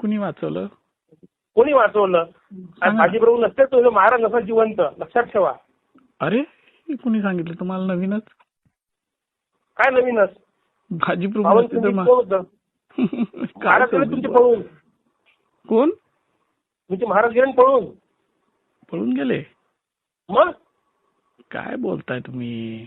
कुणी वाचवलं? कोणी वाचवलं? सांगा. बाजीप्रभू नसते तो महाराज नसा जिवंत. लक्षात ठेवा. अरे हे कुणी सांगितलं? तुम्हाला नवीनच? काय नवीनच? भाजी प्रभू पावन नसते तर तुम्ही मा- कोण होतं? काय महाराज गेले तुमचे? पळून. कोण? तुमचे महाराज गेले ना पळून. पळून गेले? मग? काय बोलताय तुम्ही?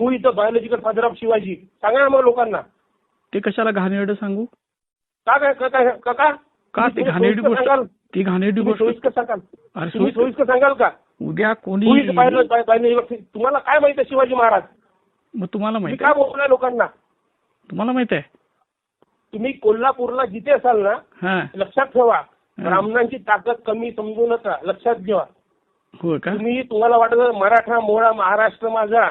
हु इथं बायोलॉजिकल फादर ऑफ शिवाजी सांगा ना मग लोकांना. ते कशाला घाणेरडं सांगू? का काय का काय का का? का ते तुम्ही घाणेरडी सोयीस्कर सांगाल? गोष्ट ती घाणेरडी तुम्ही गोष्ट सोयीस्कर सांगाल. अरे तुम्ही सोयीस्कर- सोयीस्कर सांगाल का? उद्या कोणी हु बायोलॉजिकल तुम्हाला काय माहिती आहे शिवाजी महाराज? मग तुम्हाला तुम्ही माहीत काय आहे बोललाय लोकांना? तुम्हाला माहीत आहे? तुम्ही कोल्हापूरला जिथे असाल ना हा. लक्षात ठेवा. ब्राह्मणांची ताकद कमी समजू नका. लक्षात घ्या हो का? तुम्ही तुम्हाला वाटत मराठा मोळा महाराष्ट्र माझा.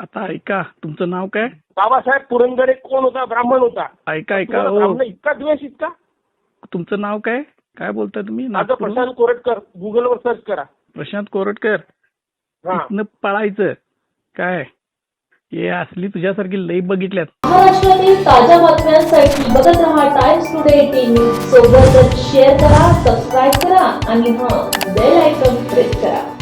आता ऐका तुमचं नाव काय? बाबासाहेब पुरंदरे कोण होता? ब्राह्मण होता. ऐका ऐका हो. ब्राह्मण इतका द्वेष इतका? तुमचं नाव काय? काय बोलताय तुम्ही? माझं नागपूरहून? प्रशांत कोरटकर. गुगलवर सर्च करा. प्रशांत कोरटकर? हा. इथनं पळायचं. काय? हे असली तुझ्यासारखी लई बघितल्यात. महाराष्ट्रातील ताज्या बातम्यांसाठी बघत रहा टाइम्स टुडे टीव्ही सोबतच शेअर करा सबस्क्राईब करा आणि हां बेल आयकॉन प्रेस करा.